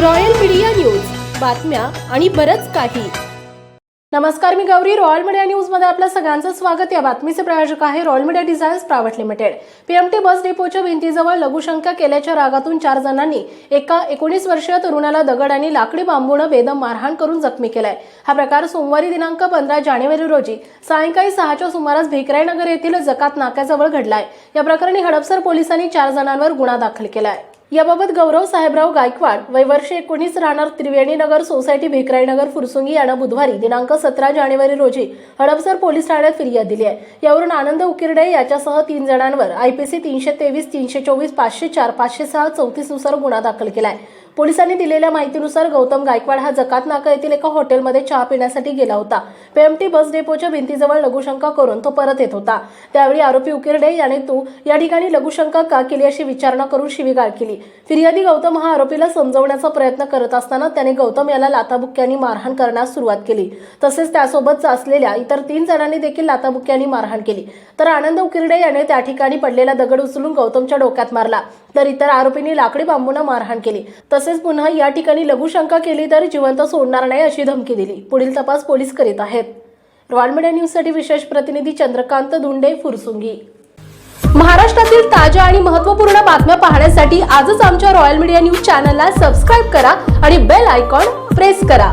Royal media news. बातम्या आणि बरच काही. नमस्कार मी गौरी. रॉयल मीडिया न्यूजमध्ये आपल्या सगळ्यांचं स्वागत. या बातमीचे प्रायोजक आहे royal media designs private limited. PMT bus डेपोच्या भिंतीजवळ लघुशंका केल्याच्या रागातून चार जणांनी एका एकोणीस वर्षीय तरुणाला दगड आणि लाकडी बांबूनं बेदम मारहाण करून जखमी केलाय. हा प्रकार सोमवारी दिनांक पंधरा जानेवारी रोजी सायंकाळी सहाच्या सुमारास भिकराईनगर येथील जकात नाक्याजवळ घडलाय. या प्रकरणी हडपसर पोलिसांनी चार जणांवर गुन्हा दाखल केलाय. याबाबत गौरव साहेबराव गायकवाड वय वर्ष एकोणीस राहणार त्रिवेणी नगर सोसायटी भिकराईनगर फुरसुंगी यानं बुधवारी दिनांक सतरा जानेवारी रोजी हडपसर पोलीस ठाण्यात फिर्याद दिली आहे. यावरून आनंद उकिरडे याच्यासह तीन जणांवर आयपीसी तीनशे तेवीस तीनशे चोवीस पाचशे चार पाचशे सहा चौतीसनुसार गुन्हा दाखल केला आहे पोलिसांनी दिलेल्या माहितीनुसार गौतम गायकवाड हा जकात नाका येथील एका हॉटेलमध्ये चहा पिण्यासाठी गेला होता. पीएमटी बस डेपोच्या भिंतीजवळ लघुशंका करून तो परत येत होता. त्यावेळी आरोपी उकिरडे याने तू या ठिकाणी लघुशंका का केली अशी विचारणा करून शिवीगाळ केली. फिर्यादी गौतम हा आरोपीला समजवण्याचा प्रयत्न करत असताना त्याने गौतम याला लाताबुक्क्यांनी मारहाण करण्यास सुरुवात केली. तसेच त्यासोबत असलेल्या इतर तीन जणांनी देखील लाताबुक्क्यांनी मारहाण केली. तर आनंद उकिरडे याने त्या ठिकाणी पडलेला दगड उचलून गौतमच्या डोक्यात मारला. तर इतर आरोपींनी लाकडी बांबून मारहाण केली. तसेच पुन्हा या ठिकाणी लघुशंका केली तर जिवंत सोडणार नाही अशी धमकी दिली. पुढील तपास पोलीस करीत आहेत. रॉयल मीडिया न्यूजसाठी विशेष प्रतिनिधी चंद्रकांत धुंडे फुरसुंगी. महाराष्ट्रातील ताज्या आणि महत्त्वपूर्ण बातम्या पाहण्यासाठी आजच आमच्या रॉयल मीडिया न्यूज चॅनलला सबस्क्राईब करा आणि बेल आयकॉन प्रेस करा.